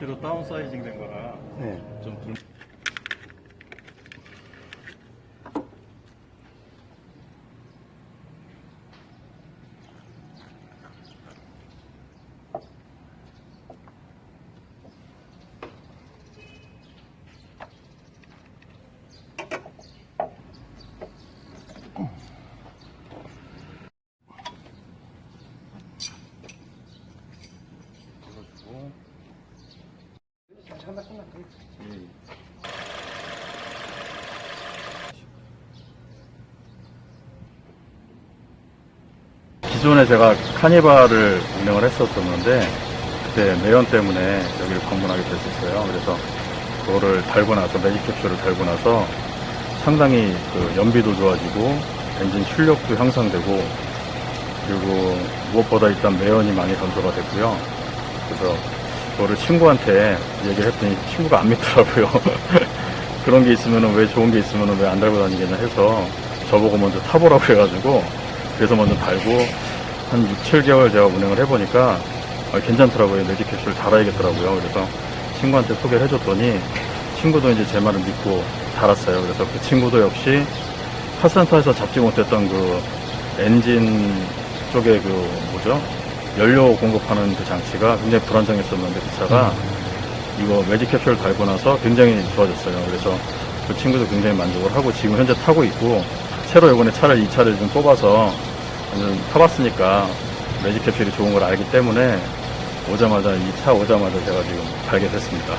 뒤로 다운 사이징 된 거라 네. 좀 들... 예. 기존에 제가 카니발을 운영을 했었었는데 그때 매연 때문에 여기를 방문하게 됐었어요. 그래서 그거를 달고 나서 매직 캡슐을 달고 나서 상당히 그 연비도 좋아지고 엔진 출력도 향상되고 그리고 무엇보다 일단 매연이 많이 감소가 됐고요. 그래서 그거를 친구한테 얘기를 했더니 친구가 안 믿더라고요. 그런 게 있으면 왜 좋은 게 있으면 왜 안 달고 다니겠냐 해서 저보고 먼저 타보라고 해가지고 그래서 먼저 달고 한 6, 7개월 제가 운행을 해보니까 아, 괜찮더라고요. 매직 캡슐 달아야겠더라고요. 그래서 친구한테 소개를 해줬더니 친구도 이제 제 말을 믿고 달았어요. 그래서 그 친구도 역시 카센터에서 잡지 못했던 그 엔진 쪽에 그 뭐죠? 연료 공급하는 그 장치가 굉장히 불안정했었는데 그 차가 이거 매직 캡슐 달고 나서 굉장히 좋아졌어요. 그래서 그 친구도 굉장히 만족을 하고 지금 현재 타고 있고 새로 이번에 차를 이 차를 좀 뽑아서 좀 타봤으니까 매직 캡슐이 좋은 걸 알기 때문에 오자마자 이 차 오자마자 제가 지금 달게 됐습니다.